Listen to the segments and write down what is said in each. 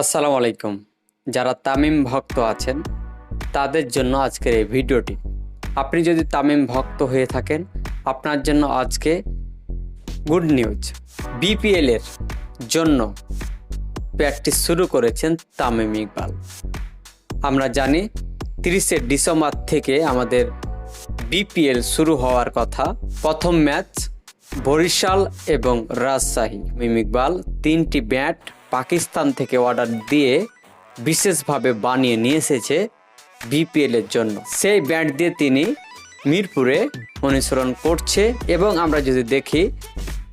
আসসালামু আলাইকুম। যারা তামিম ভক্ত আছেন, তাদের জন্য আজকের এই ভিডিওটি। আপনি যদি তামিম ভক্ত হয়ে থাকেন, আপনার জন্য আজকে গুড নিউজ। বিপিএল এর জন্য প্র্যাকটিস শুরু করেছেন তামিম ইকবাল। আমরা জানি, তিরিশে ডিসেম্বর থেকে আমাদের বিপিএল শুরু হওয়ার কথা। প্রথম ম্যাচ বরিশাল এবং রাজশাহী। মিম ইকবাল তিনটি ব্যাট পাকিস্তান থেকে অর্ডার দিয়ে বিশেষভাবে বানিয়ে নিয়ে এসেছে বিপিএল এর জন্য। সেই ব্যাট দিয়ে তিনি মিরপুরে অনুসরণ করছে এবং আমরা যদি দেখি,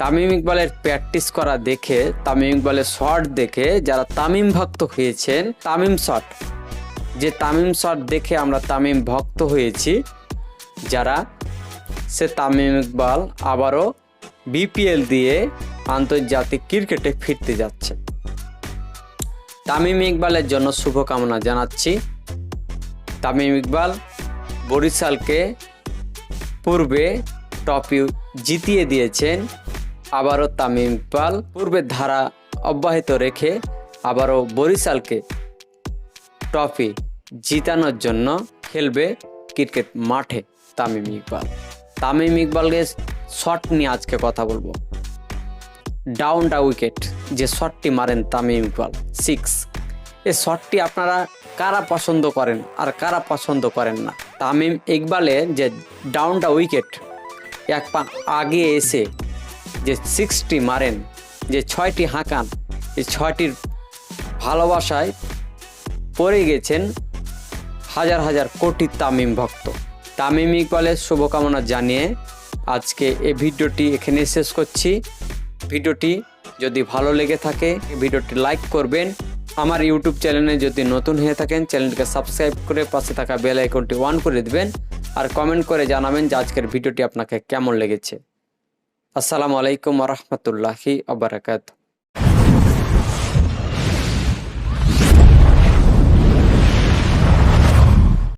তামিম ইকবালের প্র্যাকটিস করা দেখে, তামিম ইকবালের শট দেখে যারা তামিম ভক্ত হয়েছেন, তামিম শট যে তামিম শট দেখে আমরা তামিম ভক্ত হয়েছি, যারা সে তামিম ইকবাল আবারও বিপিএল দিয়ে আন্তর্জাতিক ক্রিকেটে ফিরতে যাচ্ছে। তামিম ইকবালের জন্য শুভকামনা জানাচ্ছি। তামিম ইকবাল বরিশালকে পূর্বে টপি জিতিয়ে দিয়েছেন, আবারও তামিম ইকবাল পূর্বের ধারা অব্যাহত রেখে আবারও বরিশালকে ট্রফি জিতানোর জন্য খেলবে ক্রিকেট মাঠে তামিম ইকবাল। তামিম ইকবালকে শট নিয়ে আজকে কথা বলব। Down the wicket. যে শটটি মারেন তামিম ইকবাল সিক্স এই শটটি আপনারা কারা পছন্দ করেন আর কারা পছন্দ করেন না? তামিম ইকবালের যে ডাউন দা উইকেট এক পা আগে এসে যে সিক্সটি মারেন, যে ছয়টি হাঁকান এই ছয়টির ভালোবাসায় পড়ে গেছেন হাজার হাজার কোটি তামিম ভক্ত। তামিম ইকবালের শুভকামনা জানিয়ে আজকে এই ভিডিওটি এখানে শেষ করছি। ভিডিওটি যদি ভালো লেগে থাকে, ভিডিওটি লাইক করবেন। আমার ইউটিউব চ্যানেলে যদি নতুন হয়ে থাকেন চ্যানেলটিকে সাবস্ক্রাইব করে পাশে থাকা বেল আইকনটি অন করে দিবেন আর কমেন্ট করে জানাবেন যে আজকের ভিডিওটি আপনাকে কেমন লেগেছে। আসসালামু আলাইকুম রহমতুল্লাহি আবরাকাত